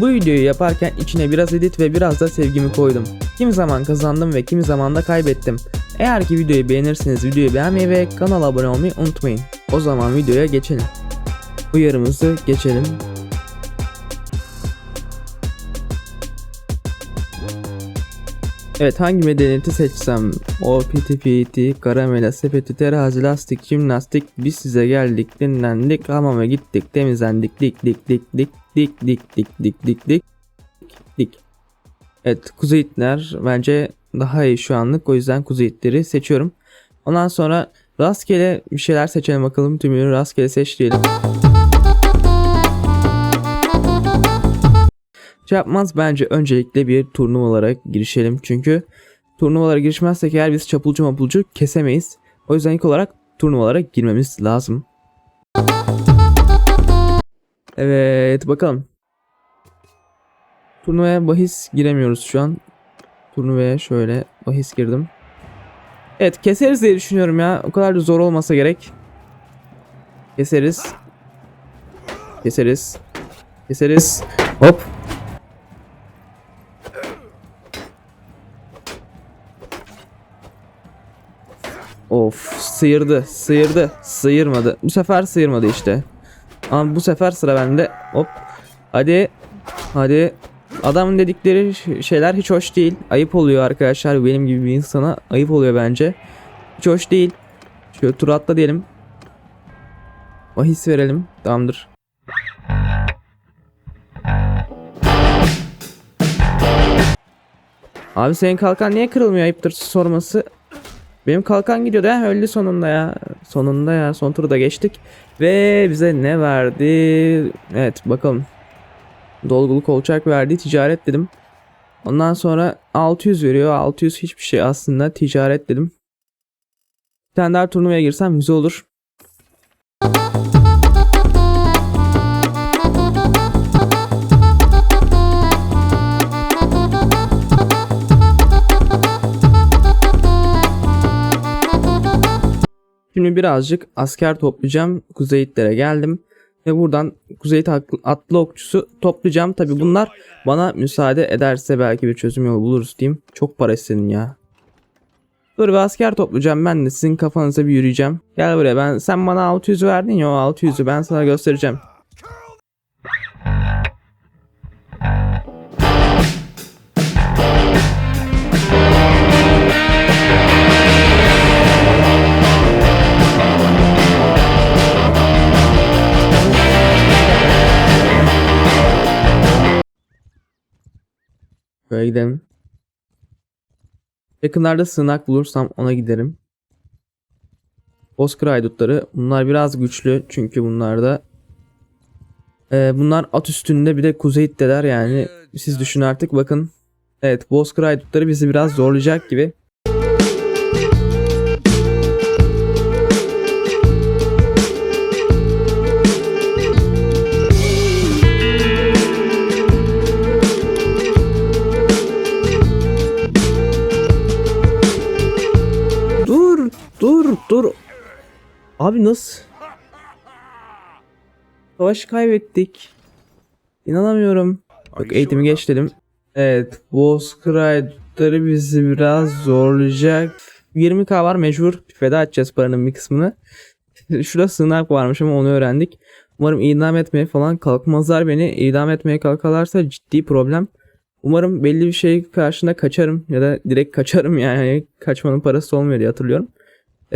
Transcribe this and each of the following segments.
Bu videoyu yaparken içine biraz edit ve biraz da sevgimi koydum. Kimi zaman kazandım ve kimi zaman da kaybettim. Eğer ki videoyu beğenirseniz videoyu beğenmeyi ve kanala abone olmayı unutmayın. O zaman videoya geçelim. Uyarımızı geçelim. Evet hangi medeniyeti seçsem? O piti piti, karamela, sepeti, terazi, lastik, jimnastik. Biz size geldik, dinlendik, hamama gittik, temizlendik, dik dik dik dik dik dik dik dik dik dik dik. Evet kuzeyitler bence daha iyi şu anlık o yüzden kuzeyitleri seçiyorum. Ondan sonra rastgele bir şeyler seçelim bakalım tümünü rastgele seç diyelim. Yapmaz bence öncelikle bir turnuvalara girişelim çünkü turnuvalara girişmezsek eğer biz çapulcu mapulcu kesemeyiz. O yüzden ilk olarak turnuvalara girmemiz lazım. Evet bakalım. Turnuvaya bahis giremiyoruz şu an. Turnuvaya şöyle bahis girdim. Evet keseriz diye düşünüyorum ya. O kadar da zor olmasa gerek. Keseriz. Keseriz. Keseriz. Hop. Of sıyırdı sıyırdı sıyırmadı bu sefer sıyırmadı işte ama bu sefer sıra bende. Hop. Hadi. Hadi. Adamın dedikleri şeyler hiç hoş değil. Ayıp oluyor arkadaşlar. Benim gibi bir insana ayıp oluyor bence. Hiç hoş değil. Şöyle tur atla diyelim. Bahis verelim. Tamamdır. Abi senin kalkan niye kırılmıyor? Ayıptır sorması benim kalkan gidiyordu ha öldü sonunda ya. Sonunda ya son turu da geçtik. Ve bize ne verdi? Evet bakalım. Dolgulu kolçak verdi ticaret dedim. Ondan sonra 600 veriyor. 600 hiçbir şey aslında ticaret dedim. Bir tane daha turnuvaya girsem güzel olur. Şimdi birazcık asker toplayacağım. Kuzeyitlere geldim. Ve buradan Kuzeyit atlı- okçusu toplayacağım. Tabi bunlar bana müsaade ederse belki bir çözüm yolu buluruz diyeyim. Çok para istedin ya. Dur bir asker toplayacağım. Ben de sizin kafanıza bir yürüyeceğim. Gel buraya ben sen bana 600 verdin ya o 600'ü ben sana göstereceğim. Böyle gidelim. Yakınlarda sığınak bulursam ona giderim. Bozkır haydutları. Bunlar biraz güçlü çünkü bunlarda Ee, bunlar at üstünde bir de kuzeyitteler yani siz düşün artık bakın. Evet Bozkır haydutları bizi biraz zorlayacak gibi. Abi nasıl? Savaşı kaybettik. İnanamıyorum. Bak eğitimi geç dedim. Evet, Bozkıray'ları bizi biraz zorlayacak. 20k var mecbur feda edeceğiz paranın bir kısmını. Şurada sığınak varmış ama onu öğrendik. Umarım idam etmeye falan kalkmazlar beni. İdam etmeye kalkarlarsa ciddi problem. Umarım belli bir şey karşında kaçarım ya da direkt kaçarım yani kaçmanın parası olmuyor diye hatırlıyorum.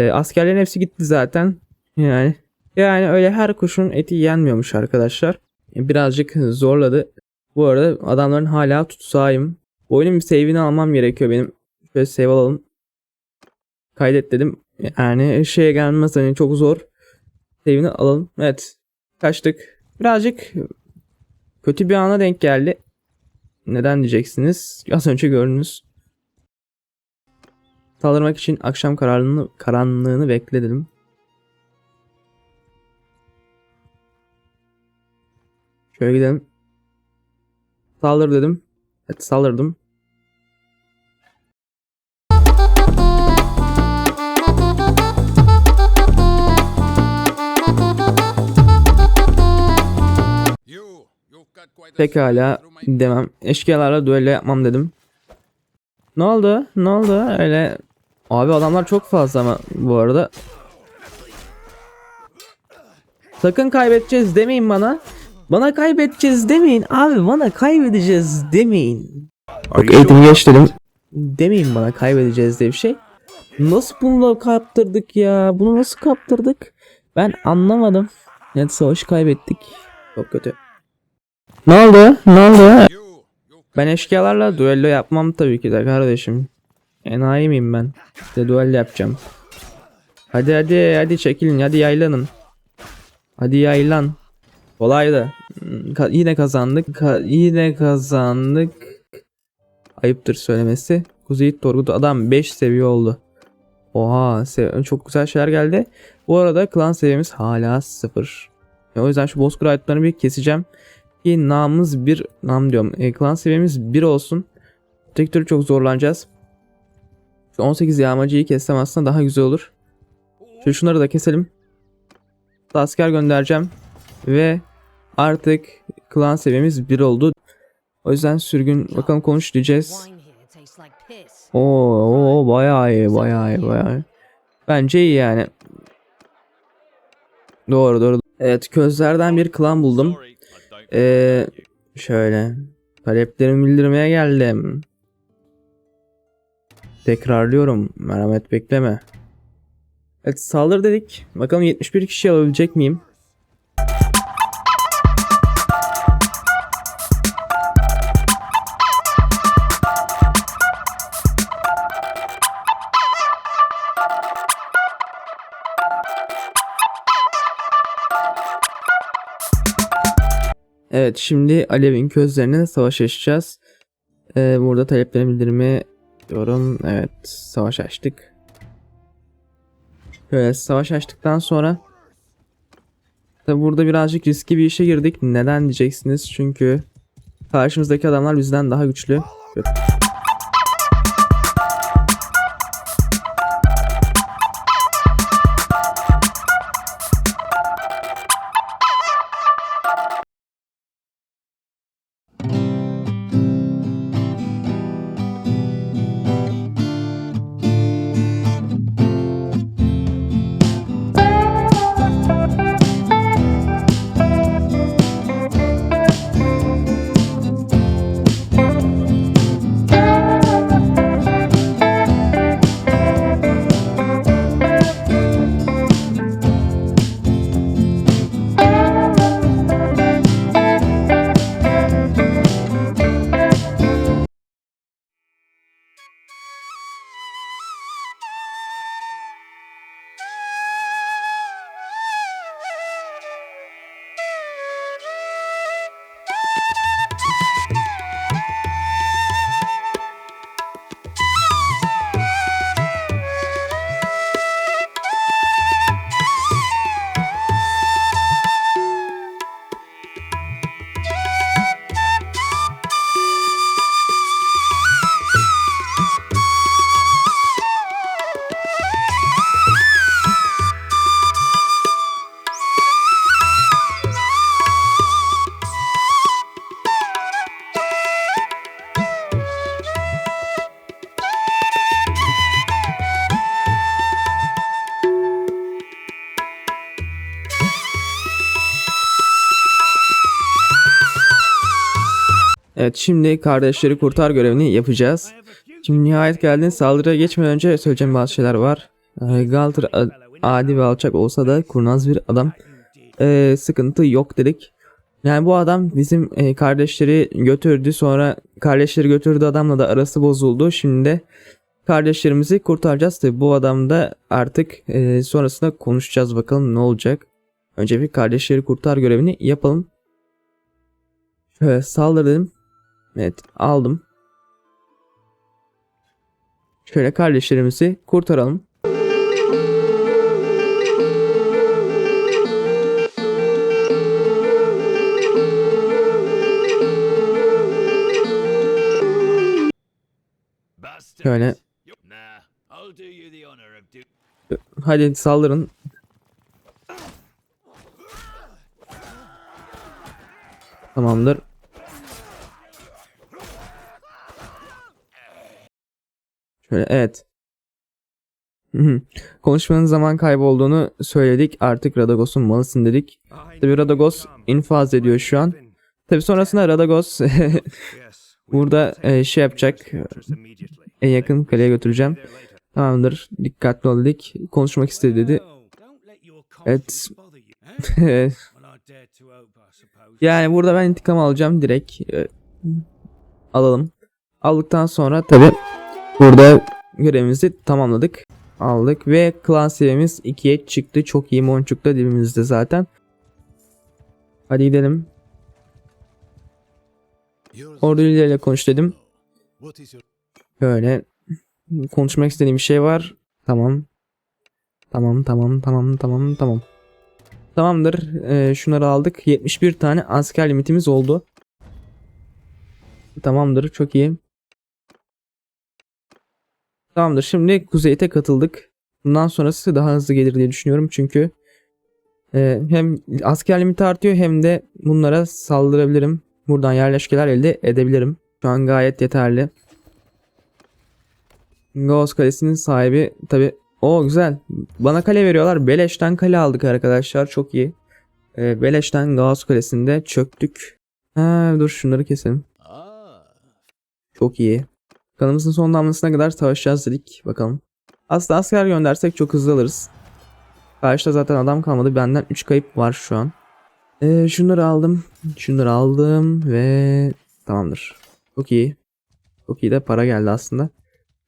Ee, askerlerin hepsi gitti zaten. Yani yani öyle her kuşun eti yenmiyormuş arkadaşlar. Birazcık zorladı. Bu arada adamların hala tutsağıyım. Oyunun bir save'ini almam gerekiyor benim. Şöyle save alalım. Kaydet dedim. Yani şeye gelmez hani çok zor. Save'ini alalım. Evet. Kaçtık. Birazcık kötü bir ana denk geldi. Neden diyeceksiniz? Az önce gördünüz. Saldırmak için akşam karanlığını, karanlığını bekledim. Şöyle gidelim. Saldır dedim. Evet saldırdım. Pekala demem. Eşkıyalarla düello yapmam dedim. Ne oldu? Ne oldu? Öyle Abi adamlar çok fazla ama bu arada. Sakın kaybedeceğiz demeyin bana. Bana kaybedeceğiz demeyin. Abi bana kaybedeceğiz demeyin. Bak eğitimi geç dedim. Demeyin bana kaybedeceğiz diye bir şey. Nasıl bunu kaptırdık ya? Bunu nasıl kaptırdık? Ben anlamadım. Evet savaşı kaybettik. Çok kötü. Ne oldu? Ne oldu? Ben eşkıyalarla düello yapmam tabii ki de kardeşim. Enayi miyim ben? İşte duel yapacağım. Hadi hadi hadi çekilin hadi yaylanın. Hadi yaylan. Kolaydı. Hmm, ka- yine kazandık. Ka- yine kazandık. Ayıptır söylemesi. Kuzey Torgut adam 5 seviye oldu. Oha çok güzel şeyler geldi. Bu arada klan seviyemiz hala 0. O yüzden şu Bozkır bir keseceğim. Ki namımız bir nam diyorum. E, klan seviyemiz 1 olsun. Tek türlü çok zorlanacağız. Şu 18 yağmacıyı kessem aslında daha güzel olur. Şu şunları da keselim. Asker göndereceğim. Ve artık klan seviyemiz 1 oldu. O yüzden sürgün bakalım konuş diyeceğiz. Oo, oo bayağı iyi bayağı iyi bayağı iyi. Bence iyi yani. Doğru doğru. Evet közlerden bir klan buldum. Ee, şöyle. Taleplerimi bildirmeye geldim. Tekrarlıyorum. Merhamet bekleme. Evet saldır dedik. Bakalım 71 kişi alabilecek miyim? Evet şimdi Alev'in közlerine savaş açacağız. Ee, burada taleplerimi bildirmeye diyorum. Evet savaş açtık. Evet savaş açtıktan sonra Tabi burada birazcık riskli bir işe girdik. Neden diyeceksiniz? Çünkü karşımızdaki adamlar bizden daha güçlü. Evet şimdi kardeşleri kurtar görevini yapacağız. Şimdi nihayet geldin saldırıya geçmeden önce söyleyeceğim bazı şeyler var. Ee, Galter adi ve alçak olsa da kurnaz bir adam. Ee, sıkıntı yok dedik. Yani bu adam bizim e, kardeşleri götürdü sonra kardeşleri götürdü adamla da arası bozuldu. Şimdi de kardeşlerimizi kurtaracağız. Tabi bu adam da artık e, sonrasında konuşacağız bakalım ne olacak. Önce bir kardeşleri kurtar görevini yapalım. Şöyle saldır dedim. Evet aldım. Şöyle kardeşlerimizi kurtaralım. Şöyle hadi saldırın. Tamamdır. Şöyle evet. Konuşmanın zaman kaybı olduğunu söyledik. Artık Radagos'un malısın dedik. Tabi Radagos infaz ediyor şu an. Tabi sonrasında Radagos burada e, şey yapacak. En yakın kaleye götüreceğim. Tamamdır. Dikkatli ol dedik. Konuşmak istedi dedi. Evet. yani burada ben intikam alacağım direkt. e, alalım. Aldıktan sonra tabi burada görevimizi tamamladık. Aldık ve klan seviyemiz 2'ye çıktı. Çok iyi Monçuk da dibimizde zaten. Hadi gidelim. Ordu lideriyle konuş dedim. Böyle konuşmak istediğim bir şey var. Tamam. Tamam tamam tamam tamam tamam. Tamamdır. Ee, şunları aldık. 71 tane asker limitimiz oldu. Tamamdır. Çok iyi. Tamamdır. Şimdi Kuzey'te katıldık. Bundan sonrası daha hızlı gelir diye düşünüyorum. Çünkü e, hem asker limiti artıyor hem de bunlara saldırabilirim. Buradan yerleşkeler elde edebilirim. Şu an gayet yeterli. Gauss Kalesi'nin sahibi tabi o güzel. Bana kale veriyorlar. Beleş'ten kale aldık arkadaşlar. Çok iyi. Ee, Beleş'ten Gauss Kalesi'nde çöktük. Ha, dur şunları keselim. Çok iyi. Kanımızın son damlasına kadar savaşacağız dedik. Bakalım. Aslında asker göndersek çok hızlı alırız. Karşıda zaten adam kalmadı. Benden 3 kayıp var şu an. Ee, şunları aldım. Şunları aldım ve tamamdır. Çok iyi. Çok iyi de para geldi aslında.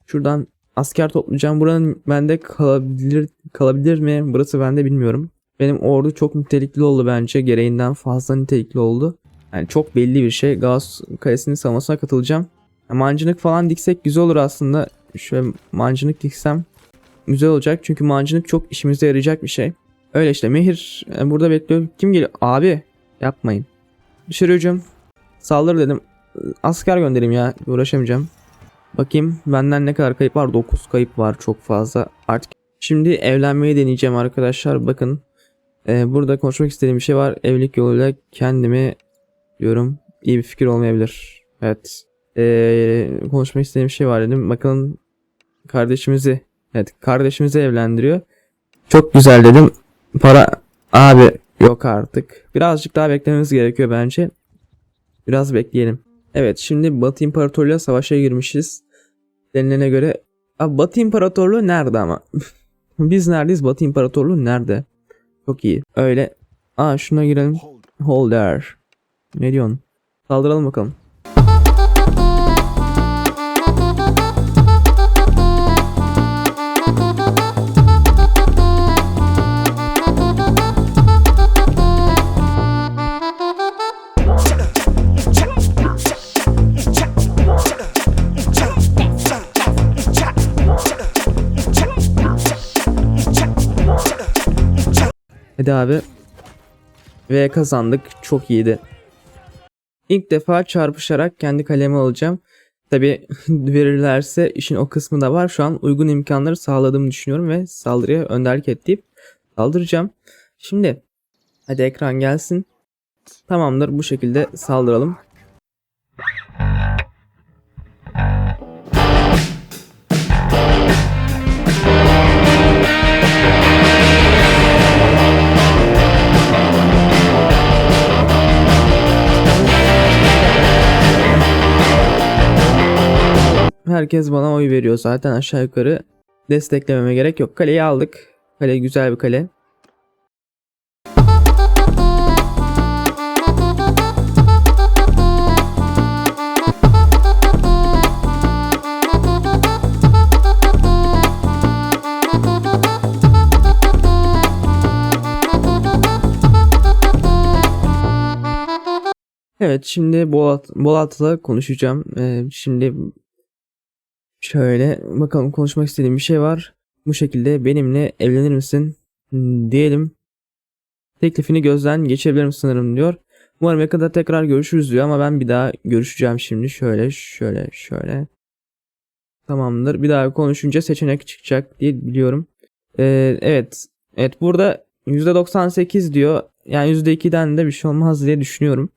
Şuradan asker toplayacağım. Buranın bende kalabilir kalabilir mi? Burası bende bilmiyorum. Benim ordu çok nitelikli oldu bence. Gereğinden fazla nitelikli oldu. Yani çok belli bir şey. Gauss Kalesi'nin savunmasına katılacağım. Mancınık falan diksek güzel olur aslında. Şöyle mancınık diksem güzel olacak. Çünkü mancınık çok işimize yarayacak bir şey. Öyle işte Mehir e, burada bekliyor. Kim geliyor? Abi yapmayın. Dışarı hücum. Saldır dedim. Asker göndereyim ya. Uğraşamayacağım. Bakayım benden ne kadar kayıp var? 9 kayıp var çok fazla. Artık şimdi evlenmeyi deneyeceğim arkadaşlar. Bakın e, burada konuşmak istediğim bir şey var. Evlilik yoluyla kendimi diyorum iyi bir fikir olmayabilir. Evet. E, konuşmak istediğim şey var dedim. Bakın kardeşimizi evet kardeşimizi evlendiriyor. Çok güzel dedim. Para abi yok artık. Birazcık daha beklememiz gerekiyor bence. Biraz bekleyelim. Evet şimdi Batı İmparatorluğu'yla savaşa girmişiz. Denilene göre. Abi Batı İmparatorluğu nerede ama? Biz neredeyiz? Batı İmparatorluğu nerede? Çok iyi. Öyle. Aa şuna girelim. Hold there. Ne diyorsun? Saldıralım bakalım. Hadi abi. Ve kazandık. Çok iyiydi. İlk defa çarpışarak kendi kalemi alacağım. Tabi verirlerse işin o kısmı da var. Şu an uygun imkanları sağladığımı düşünüyorum ve saldırıya önderlik ettiğim saldıracağım. Şimdi hadi ekran gelsin. Tamamdır bu şekilde saldıralım. Herkes bana oy veriyor zaten aşağı yukarı. Desteklememe gerek yok. Kaleyi aldık. Kale güzel bir kale. Evet şimdi Bolat, Bolat'la konuşacağım. Ee, şimdi Şöyle bakalım konuşmak istediğim bir şey var. Bu şekilde benimle evlenir misin? Hmm, diyelim. Teklifini gözden geçebilirim sanırım diyor. Umarım yakında tekrar görüşürüz diyor ama ben bir daha görüşeceğim şimdi. Şöyle şöyle şöyle. Tamamdır. Bir daha konuşunca seçenek çıkacak diye biliyorum. Ee, evet. Evet burada %98 diyor. Yani %2'den de bir şey olmaz diye düşünüyorum.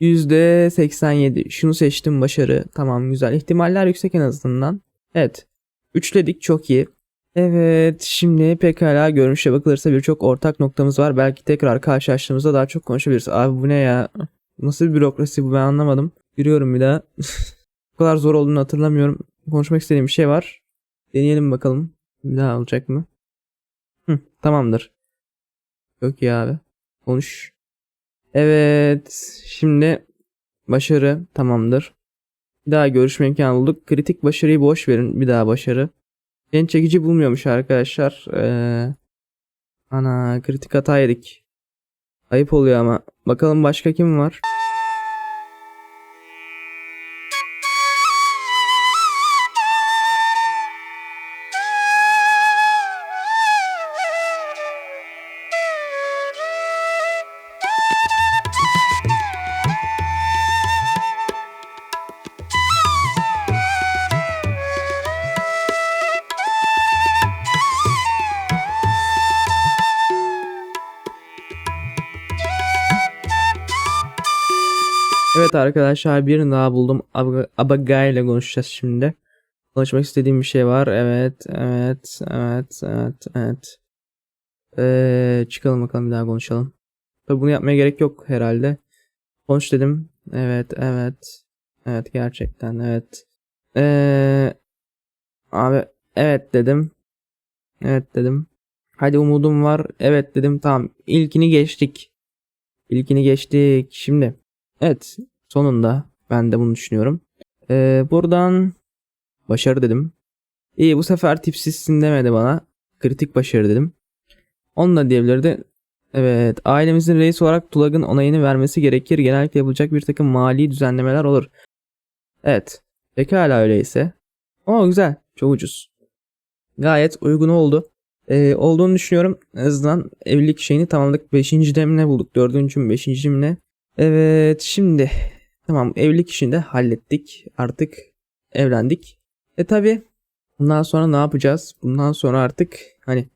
%87. Şunu seçtim başarı. Tamam güzel. İhtimaller yüksek en azından. Evet. Üçledik çok iyi. Evet şimdi pekala görünüşe bakılırsa birçok ortak noktamız var. Belki tekrar karşılaştığımızda daha çok konuşabiliriz. Abi bu ne ya? Nasıl bir bürokrasi bu ben anlamadım. Giriyorum bir daha. bu kadar zor olduğunu hatırlamıyorum. Konuşmak istediğim bir şey var. Deneyelim bakalım. Bir daha olacak mı? Hı, tamamdır. Çok iyi abi. Konuş. Evet. Şimdi başarı tamamdır. Bir daha görüşme imkanı bulduk. Kritik başarıyı boş verin. Bir daha başarı. En çekici bulmuyormuş arkadaşlar. Ee, ana kritik hata yedik. Ayıp oluyor ama. Bakalım başka kim var? Evet arkadaşlar birini daha buldum. Ab- Abaga ile konuşacağız şimdi. Konuşmak istediğim bir şey var. Evet, evet, evet, evet, evet. Ee, çıkalım bakalım bir daha konuşalım. Tabi bunu yapmaya gerek yok herhalde. Konuş dedim. Evet, evet. Evet gerçekten evet. Ee, abi evet dedim. Evet dedim. Hadi umudum var. Evet dedim. Tamam. İlkini geçtik. İlkini geçtik. Şimdi. Evet. Sonunda ben de bunu düşünüyorum. Ee, buradan başarı dedim. İyi bu sefer tipsizsin demedi bana. Kritik başarı dedim. Onu da diyebilirdi. Evet ailemizin reis olarak Tulag'ın onayını vermesi gerekir. Genellikle yapılacak bir takım mali düzenlemeler olur. Evet. Pekala öyleyse. O güzel. Çok ucuz. Gayet uygun oldu. Ee, olduğunu düşünüyorum. En azından evlilik şeyini tamamladık. Beşinci demine bulduk. Dördüncü mü beşinci mi ne? Evet şimdi tamam evlilik işini de hallettik. Artık evlendik. E tabi bundan sonra ne yapacağız? Bundan sonra artık hani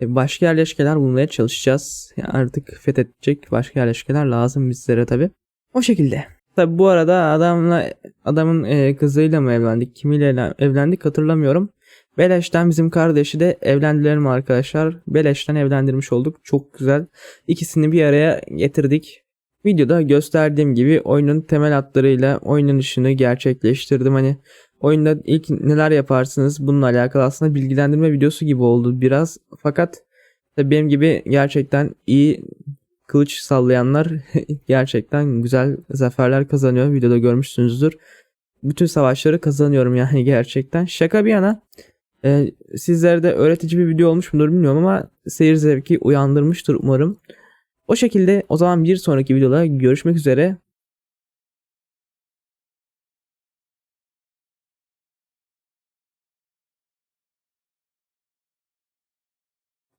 e, başka yerleşkeler bulmaya çalışacağız. Yani artık fethedecek başka yerleşkeler lazım bizlere tabi. O şekilde. Tabi bu arada adamla adamın e, kızıyla mı evlendik? Kimiyle evlen- evlendik hatırlamıyorum. Beleş'ten bizim kardeşi de evlendiler mi arkadaşlar? Beleş'ten evlendirmiş olduk. Çok güzel. İkisini bir araya getirdik. Videoda gösterdiğim gibi oyunun temel hatlarıyla oynanışını gerçekleştirdim. Hani oyunda ilk neler yaparsınız bununla alakalı aslında bilgilendirme videosu gibi oldu biraz. Fakat tabii benim gibi gerçekten iyi kılıç sallayanlar gerçekten güzel zaferler kazanıyor. Videoda görmüşsünüzdür. Bütün savaşları kazanıyorum yani gerçekten. Şaka bir yana e, sizlere de öğretici bir video olmuş mudur bilmiyorum ama seyir zevki uyandırmıştır umarım. O şekilde o zaman bir sonraki videoda görüşmek üzere.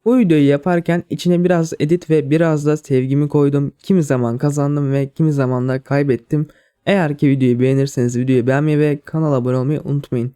Bu videoyu yaparken içine biraz edit ve biraz da sevgimi koydum. Kimi zaman kazandım ve kimi zaman da kaybettim. Eğer ki videoyu beğenirseniz videoyu beğenmeyi ve kanala abone olmayı unutmayın.